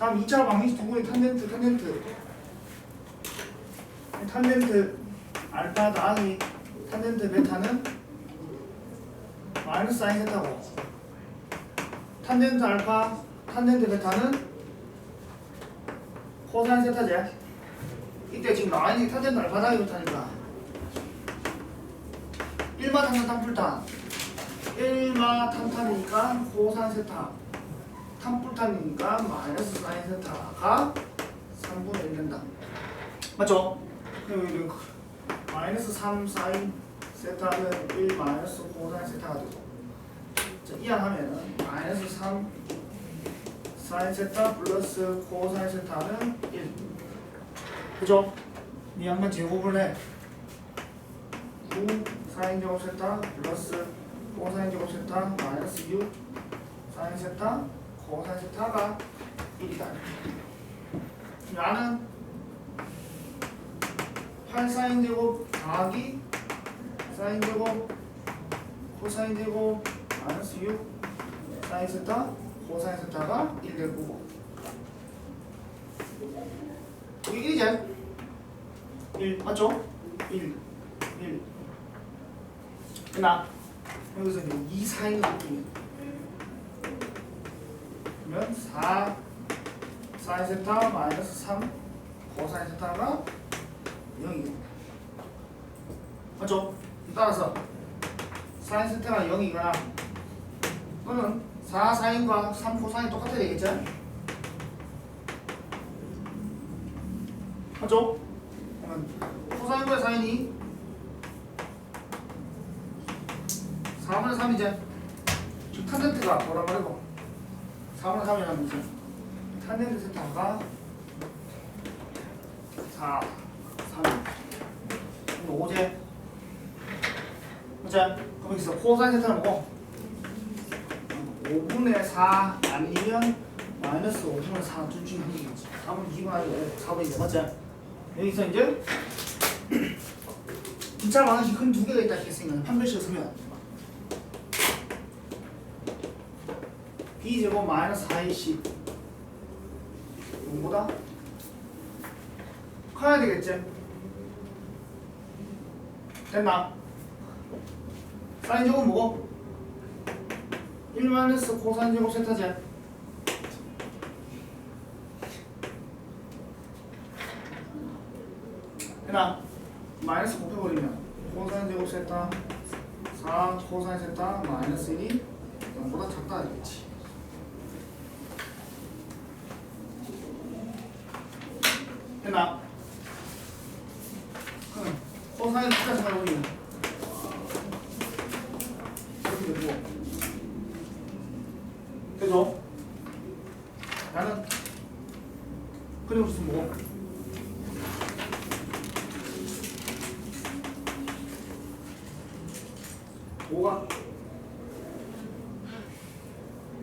다음 2차 방정식 두 분의 탄젠트 탄젠트. 탄젠트 알파 더하기 탄젠트 베타는 마이너스 사인 세타고. 탄젠트 알파 탄젠트 베타는 코사인 세타지 이때 지금 게 탄젠트 알파 더하기 베타니까. 1마 탄탄 탄풀탄. 1마 탄탄이니까 코사인 세타 탄풀탄이니까 마이너스 사인 세타가 3분의 1 된다 맞죠? 그리고 마이너스 3 사인 세타는 1 마이너스 코사인 세타가 되고 자, 이항하면은 마이너스 3 사인 세타 플러스 코사인 세타는 1 그죠? 이 양만 제곱을 해 9 사인 제곱 세타 플러스 코사인 제곱 세타 마이너스 6 사인 세타 코사인 세타가 1이다. 나는 8 사인 제곱 더하기 사인 제곱 코사인 제곱 마이너스 6 사인 세타 코사인 세타가 1 될 거고. 이게 1이지? 1 맞죠? 1 1 끝나. 여기서 이제 2 사인을 느끼면 그러면 4 사인 세타 마이너스 3 코사인 세타가 0이고 맞죠? 따라서 사인 세타가 0이거나 또는 4 사인과 3 코사인 똑같아야 되겠죠? 맞죠? 그러면 코사인과 사인이 4분의 3이제 지금 탄젠트가 뭐라 말고 4분의 3이라는 거죠 탄젠트 세타가 4 3 5제 그죠? 그럼 여기서 코사인 세타는 뭐고? 5분의 4 아니면 마이너스 5분의 4 둘 중에 한 개겠지 3분 2분 아니고 4분의 2 맞지? 여기서 이제 2차 방정식 큰 두 개가 있다 했으니까 판별식을 쓰면 b제곱 마이너스 4ac 이거보다 커야 되겠지? 됐나? 사인 제곱 뭐고? 1 마이너스 코사인 제곱 세타지 됐나? 마이너스 곱해버리면 코사인 제곱 세타 4 코사인 세타 마이너스 1이 0보다 작다 되겠지 됐나? 그럼 코사인 세타 생각해보면 이렇게 되고 되죠? 나는 무슨 뭐 뭐가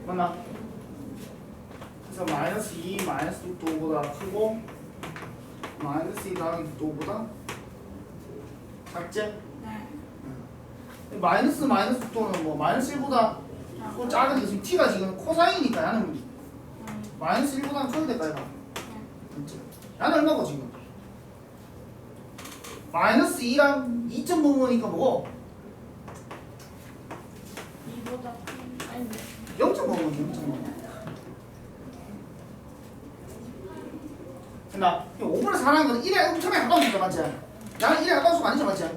맞나? 그래서 마이너스 2 마이너스 6도 보다 크고 마이너스 2 더하기 6도보다 작지? 네. 마이너스 마이너스 6도는 뭐 마이너스 1보다 또 작은 게 지금 t가 지금 코사인이니까 야는 마이너스 1보다 커야 될까 얘가? 야는 얼마고 지금? 마이너스 2랑 2점 부분이니까 뭐고? 이보다 큰 아닌데 0점 부분이 0점 부분 됐나? 5분의 4라는 건 1에 엄청나게 가까운 수가 맞지? 야는 1에 가까운 수가 아니죠 맞지?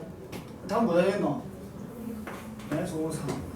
다음 뭐야 했노? 마이너스 5 4